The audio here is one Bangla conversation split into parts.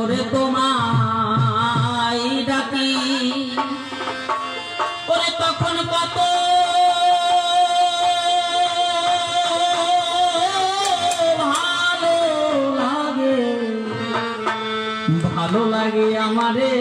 করে তোমায় ডাকি। ওরে তখন কত ভালো লাগে আমারে।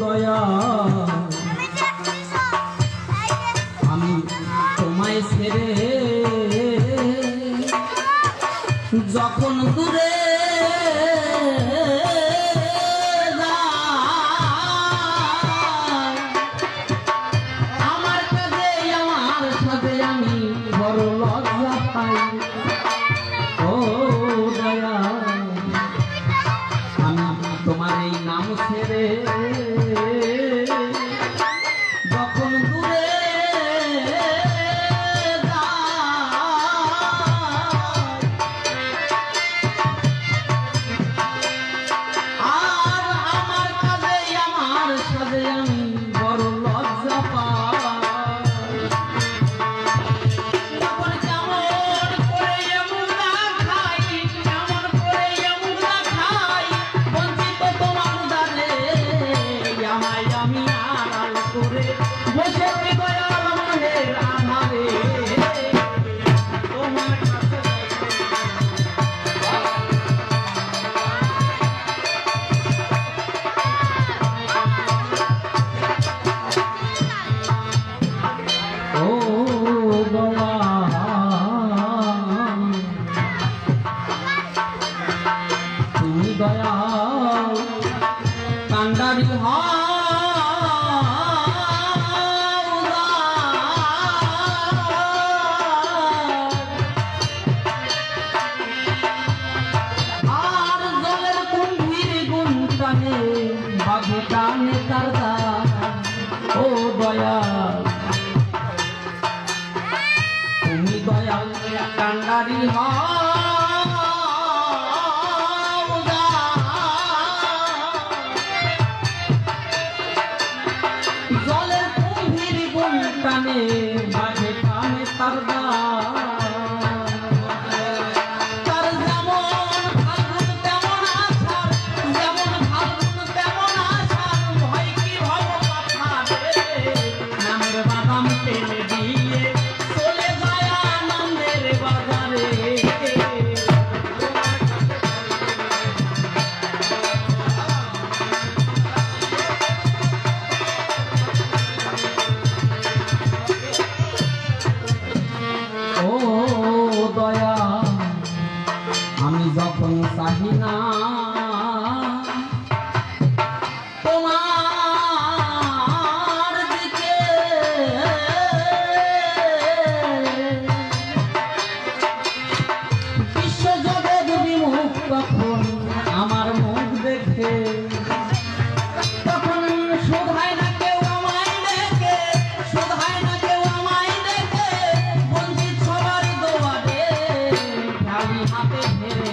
দয়া Oh. আহিনা তোমার দিকে বিশ্বজগৎ বিমুখ কখন আমার মুখ দেখে, তখন শোধায় না কেউ আমায় দেখে, শোধায় না কেউ আমায় দেখে, বঞ্চিত সবারই দোয়ারে খালি হাতে ফেরে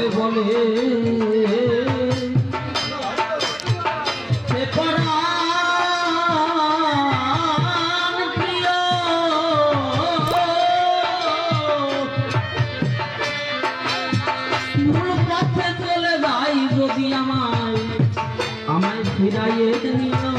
জয় বলে। যদি আমায় আমায় ফিরাইয়ে নিও